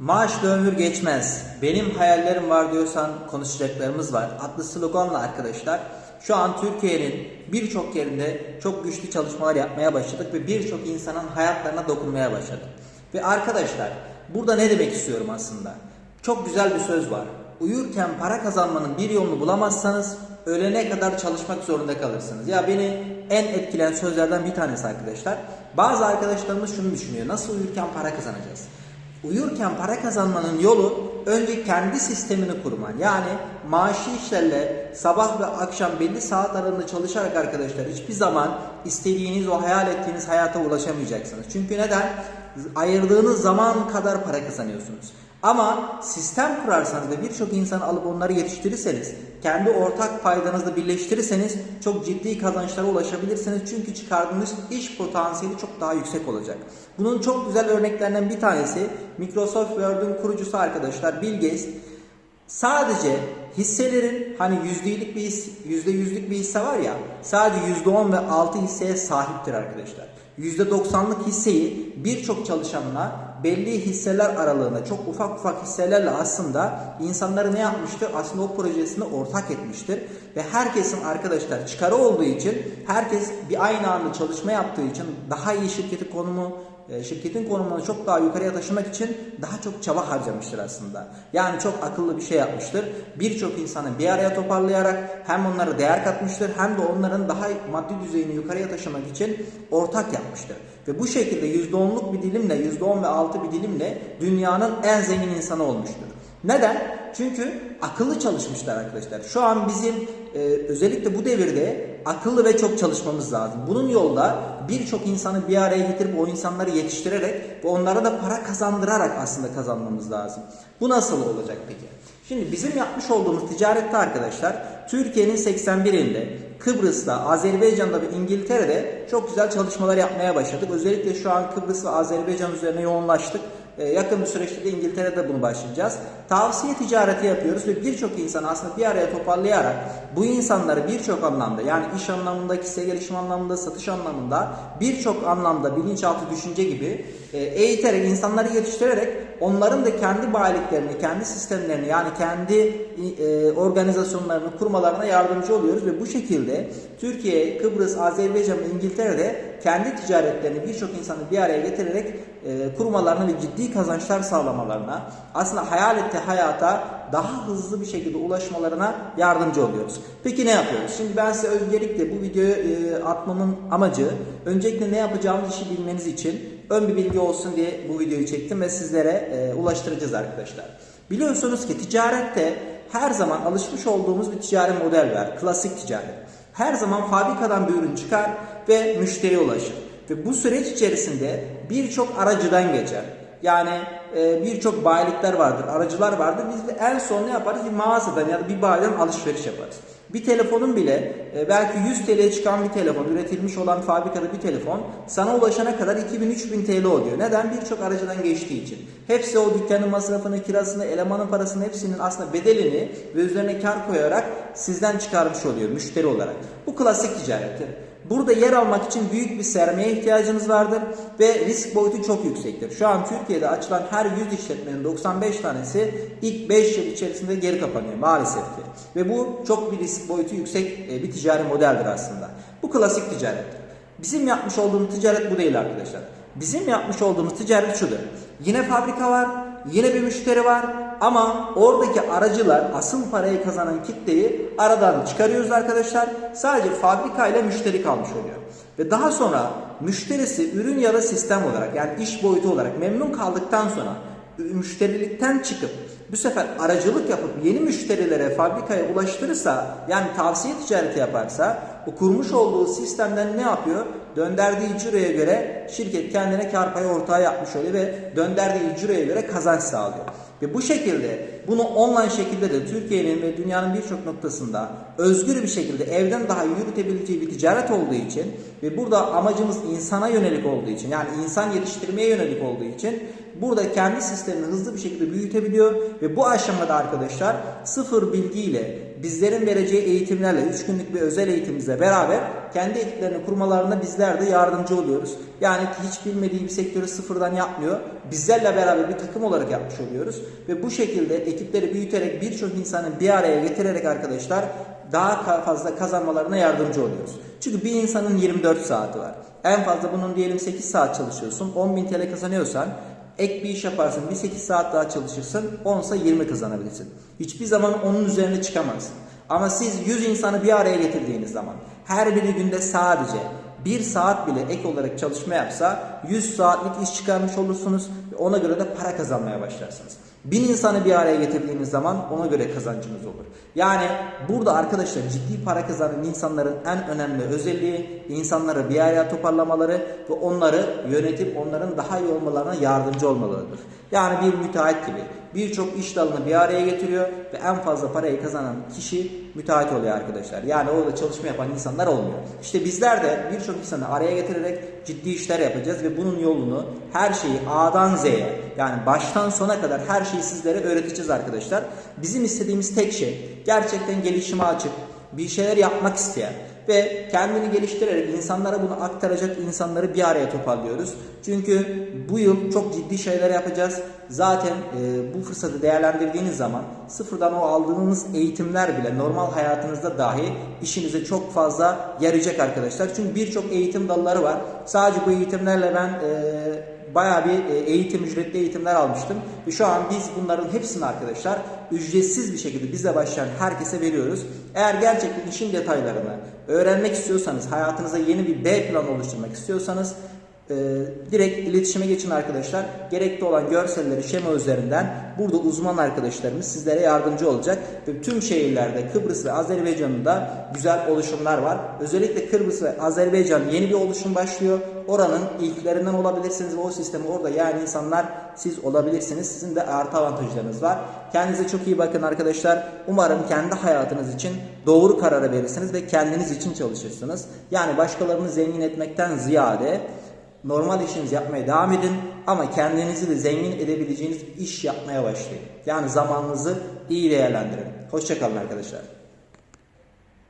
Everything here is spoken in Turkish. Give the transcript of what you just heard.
Maaşla ömür geçmez. Benim hayallerim var diyorsan konuşacaklarımız var. Adlı sloganla arkadaşlar şu an Türkiye'nin birçok yerinde çok güçlü çalışmalar yapmaya başladık ve birçok insanın hayatlarına dokunmaya başladık. Ve arkadaşlar burada ne demek istiyorum aslında? Çok güzel bir söz var. Uyurken para kazanmanın bir yolunu bulamazsanız ölene kadar çalışmak zorunda kalırsınız. Ya beni en etkileyen sözlerden bir tanesi arkadaşlar. Bazı arkadaşlarımız şunu düşünüyor. Nasıl uyurken para kazanacağız? Uyurken para kazanmanın yolu önce kendi sistemini kurman. Yani maaşı işlerle sabah ve akşam belli saat aralığında çalışarak arkadaşlar hiçbir zaman istediğiniz o hayal ettiğiniz hayata ulaşamayacaksınız. Çünkü neden? Ayırdığınız zaman kadar para kazanıyorsunuz. Ama sistem kurarsanız ve birçok insanı alıp onları yetiştirirseniz, kendi ortak paydanızla birleştirirseniz çok ciddi kazançlara ulaşabilirsiniz. Çünkü çıkardığınız iş potansiyeli çok daha yüksek olacak. Bunun çok güzel örneklerinden bir tanesi Microsoft Word'un kurucusu arkadaşlar Bill Gates. Sadece hisselerin hani yüzdelik bir his, yüzde yüzlük bir hisse var ya sadece yüzde on ve altı hisseye sahiptir arkadaşlar. Yüzde doksanlık hisseyi birçok çalışanına belli hisseler aralığında çok ufak ufak hisselerle aslında insanları ne yapmıştır? Aslında o projesine ortak etmiştir. Ve herkesin arkadaşlar çıkarı olduğu için herkes bir aynı anda çalışma yaptığı için daha iyi şirketi konumu e, şirketin konumunu çok daha yukarıya taşımak için daha çok çaba harcamıştır aslında. Yani çok akıllı bir şey yapmıştır. Birçok insanı bir araya toparlayarak hem onlara değer katmıştır hem de onların daha maddi düzeyini yukarıya taşımak için ortak yapmıştır. Ve bu şekilde %10'luk bir dilimle, %10 ve 6 bir dilimle dünyanın en zengin insanı olmuştur. Neden? Çünkü akıllı çalışmışlar arkadaşlar. Şu an bizim e, özellikle bu devirde akıllı ve çok çalışmamız lazım. Bunun yolda birçok insanı bir araya getirip o insanları yetiştirerek ve onlara da para kazandırarak aslında kazanmamız lazım. Bu nasıl olacak peki? Şimdi bizim yapmış olduğumuz ticarette arkadaşlar Türkiye'nin 81 ilinde Kıbrıs'ta, Azerbaycan'da ve İngiltere'de çok güzel çalışmalar yapmaya başladık. Özellikle şu an Kıbrıs ve Azerbaycan üzerine yoğunlaştık. Ee, yakın bir süreçte de İngiltere'de bunu başlayacağız. Tavsiye ticareti yapıyoruz ve birçok insan aslında bir araya toparlayarak bu insanları birçok anlamda yani iş anlamında, kişisel gelişim anlamında, satış anlamında birçok anlamda bilinçaltı düşünce gibi e, eğiterek, insanları yetiştirerek onların da kendi bayiliklerini, kendi sistemlerini yani kendi e, organizasyonlarını kurmalarına yardımcı oluyoruz ve bu şekilde Türkiye, Kıbrıs, Azerbaycan ve İngiltere'de kendi ticaretlerini birçok insanı bir araya getirerek e, kurmalarına ve ciddi kazançlar sağlamalarına aslında hayal ettiği hayata daha hızlı bir şekilde ulaşmalarına yardımcı oluyoruz. Peki ne yapıyoruz? Şimdi ben size öncelikle bu videoyu e, atmamın amacı öncelikle ne yapacağımız işi bilmeniz için ön bir bilgi olsun diye bu videoyu çektim ve sizlere e, ulaştıracağız arkadaşlar. Biliyorsunuz ki ticarette her zaman alışmış olduğumuz bir ticari model var. Klasik ticaret. Her zaman fabrikadan bir ürün çıkar ve müşteriye ulaşır. Ve bu süreç içerisinde birçok aracıdan geçer. Yani e, birçok bayilikler vardır, aracılar vardır. Biz en son ne yaparız? Bir mağazadan ya da bir bayiden alışveriş yaparız. Bir telefonun bile e, belki 100 TL'ye çıkan bir telefon, üretilmiş olan fabrikada bir telefon sana ulaşana kadar 2000-3000 TL oluyor. Neden? Birçok aracıdan geçtiği için. Hepsi o dükkanın masrafını, kirasını, elemanın parasını hepsinin aslında bedelini ve üzerine kar koyarak sizden çıkarmış oluyor müşteri olarak. Bu klasik ticarettir. Burada yer almak için büyük bir sermaye ihtiyacınız vardır ve risk boyutu çok yüksektir. Şu an Türkiye'de açılan her 100 işletmenin 95 tanesi ilk 5 yıl içerisinde geri kapanıyor maalesef ki. Ve bu çok bir risk boyutu yüksek e, bir ticari modeldir aslında. Bu klasik ticarettir. Bizim yapmış olduğumuz ticaret bu değil arkadaşlar. Bizim yapmış olduğumuz ticaret şudur. Yine fabrika var, yine bir müşteri var ama oradaki aracılar asıl parayı kazanan kitleyi aradan çıkarıyoruz arkadaşlar. Sadece fabrika ile müşteri kalmış oluyor. Ve daha sonra müşterisi ürün ya da sistem olarak yani iş boyutu olarak memnun kaldıktan sonra müşterilikten çıkıp bu sefer aracılık yapıp yeni müşterilere fabrikaya ulaştırırsa yani tavsiye ticareti yaparsa o kurmuş olduğu sistemden ne yapıyor? Dönderdiği ciroya göre şirket kendine kar payı ortağı yapmış oluyor ve dönderdiği ciroya göre kazanç sağlıyor. Ve bu şekilde bunu online şekilde de Türkiye'nin ve dünyanın birçok noktasında özgür bir şekilde evden daha yürütebileceği bir ticaret olduğu için ve burada amacımız insana yönelik olduğu için yani insan yetiştirmeye yönelik olduğu için burada kendi sistemini hızlı bir şekilde büyütebiliyor ve bu aşamada arkadaşlar sıfır bilgiyle bizlerin vereceği eğitimlerle 3 günlük bir özel eğitimimizle beraber kendi ekiplerini kurmalarına bizler de yardımcı oluyoruz. Yani hiç bilmediği bir sektörü sıfırdan yapmıyor. Bizlerle beraber bir takım olarak yapmış oluyoruz. Ve bu şekilde ekipleri büyüterek birçok insanı bir araya getirerek arkadaşlar daha fazla kazanmalarına yardımcı oluyoruz. Çünkü bir insanın 24 saati var. En fazla bunun diyelim 8 saat çalışıyorsun. 10.000 TL kazanıyorsan ek bir iş yaparsın. Bir 8 saat daha çalışırsın. 10 ise 20 kazanabilirsin. Hiçbir zaman onun üzerine çıkamazsın. Ama siz 100 insanı bir araya getirdiğiniz zaman her biri günde sadece bir saat bile ek olarak çalışma yapsa 100 saatlik iş çıkarmış olursunuz ve ona göre de para kazanmaya başlarsınız. Bin insanı bir araya getirdiğiniz zaman ona göre kazancınız olur. Yani burada arkadaşlar ciddi para kazanan insanların en önemli özelliği insanları bir araya toparlamaları ve onları yönetip onların daha iyi olmalarına yardımcı olmalarıdır. Yani bir müteahhit gibi birçok iş dalını bir araya getiriyor ve en fazla parayı kazanan kişi müteahhit oluyor arkadaşlar. Yani orada çalışma yapan insanlar olmuyor. İşte bizler de birçok insanı araya getirerek ciddi işler yapacağız ve bunun yolunu her şeyi A'dan Z'ye yani baştan sona kadar her şeyi sizlere öğreteceğiz arkadaşlar. Bizim istediğimiz tek şey gerçekten gelişime açık, bir şeyler yapmak isteyen ve kendini geliştirerek insanlara bunu aktaracak insanları bir araya toparlıyoruz. Çünkü bu yıl çok ciddi şeyler yapacağız. Zaten e, bu fırsatı değerlendirdiğiniz zaman sıfırdan o aldığınız eğitimler bile normal hayatınızda dahi işinize çok fazla yarayacak arkadaşlar. Çünkü birçok eğitim dalları var. Sadece bu eğitimlerle ben e, bayağı bir e, eğitim, ücretli eğitimler almıştım. Ve şu an biz bunların hepsini arkadaşlar ücretsiz bir şekilde bizle başlayan herkese veriyoruz. Eğer gerçekten işin detaylarını öğrenmek istiyorsanız, hayatınıza yeni bir B plan oluşturmak istiyorsanız e, direkt iletişime geçin arkadaşlar. Gerekli olan görselleri şema üzerinden burada uzman arkadaşlarımız sizlere yardımcı olacak. Ve tüm şehirlerde Kıbrıs ve Azerbaycan'ın da güzel oluşumlar var. Özellikle Kıbrıs ve Azerbaycan yeni bir oluşum başlıyor. Oranın ilklerinden olabilirsiniz ve o sistemi orada yani insanlar siz olabilirsiniz. Sizin de artı avantajlarınız var. Kendinize çok iyi bakın arkadaşlar. Umarım kendi hayatınız için doğru kararı verirsiniz ve kendiniz için çalışırsınız. Yani başkalarını zengin etmekten ziyade normal işinizi yapmaya devam edin ama kendinizi de zengin edebileceğiniz iş yapmaya başlayın. Yani zamanınızı iyi değerlendirin. Hoşçakalın arkadaşlar.